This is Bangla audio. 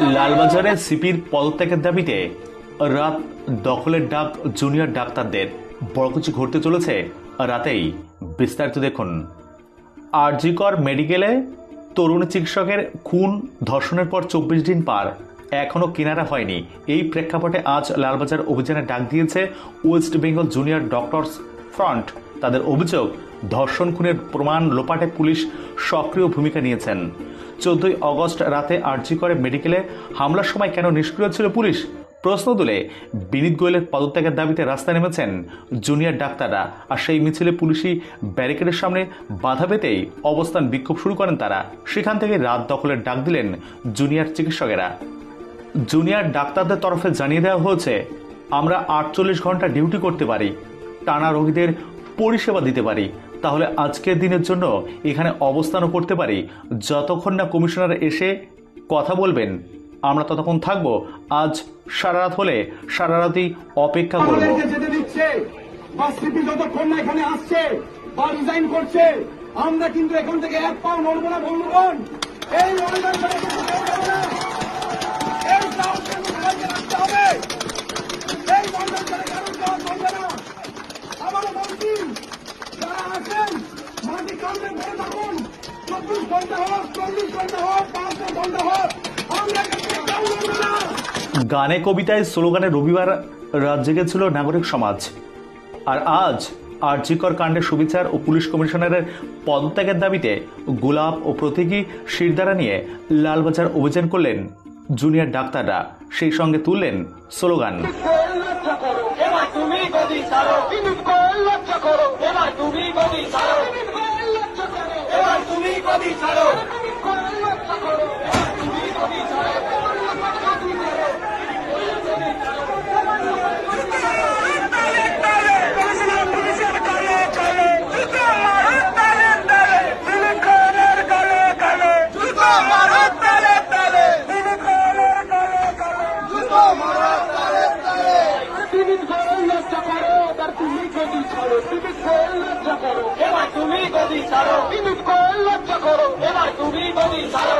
লালবাজারে সিপির পদত্যাগের দাবিতে রাত দখলের ডাক জুনিয়র ডাক্তারদের বড় কিছু ঘটতে চলেছে। রাতেই বিস্তারিত দেখুন। আরজিকর মেডিকেলে তরুণ চিকিৎসকের খুন ধর্ষণের পর চব্বিশ দিন পার। এখনও কিনারা হয়নি। এই প্রেক্ষাপটে আজ লালবাজার অভিযানে ডাক দিয়েছে West Bengal junior doctors front, তাদের অভিযোগ, ধর্ষণ খুনের প্রমাণ লোপাটে পুলিশ সক্রিয় ভূমিকা নিয়েছেন। চোদ্দই অগস্ট রাতে আর্জি করে মেডিকেলে হামলার সময় কেন নিষ্ক্রিয় ছিল পুলিশ? প্রশ্ন তুলে বিনীত গোয়েলের পদত্যাগের দাবিতে রাস্তায় নেমেছেন জুনিয়র ডাক্তাররা, আর সেই মিছিলে পুলিশি ব্যারিকেডের সামনে বাধা পেতেই অবস্থান বিক্ষোভ শুরু করেন তারা। সেখান থেকে রাত দখলের ডাক দিলেন জুনিয়র চিকিৎসকেরা। জুনিয়র ডাক্তারদের তরফে জানিয়ে দেওয়া হয়েছে, আমরা আটচল্লিশ ঘণ্টা ডিউটি করতে পারি। টানা রোগীদের পরিষেবা দিতে পারি। তাহলে আজকের দিনের জন্য এখানে অবস্থানও করতে পারি। যতক্ষণ না কমিশনার এসে কথা বলবেন, আমরা ততক্ষণ থাকব। আজ সারা রাত হলে সারা রাতই অপেক্ষা করব। যতক্ষণ না এখানে আসছে, বা রিজাইন করছে, আমরা কিন্তু এখান থেকে এক পাও নড়বো না বন্ধুগণ। এই গানে, কবিতায়, স্লোগানে রবিবার রাত জেগেছিল নাগরিক সমাজ। আর আজ আর্যিকর কাণ্ডে সুবিচার ও পুলিশ কমিশনারের পদত্যাগের দাবিতে গোলাপ ও প্রতীকী শিরদারা নিয়ে লালবাজার অভিযান করলেন জুনিয়র ডাক্তাররা। সেই সঙ্গে তুললেন স্লোগান গদি ছাড়ো বিনুদ লজ্জা করো এবার তুমি গদি ছাড়ো লজ্জা করো এবার তুমি ছাড়ো লজ্জা করো এবার তুমি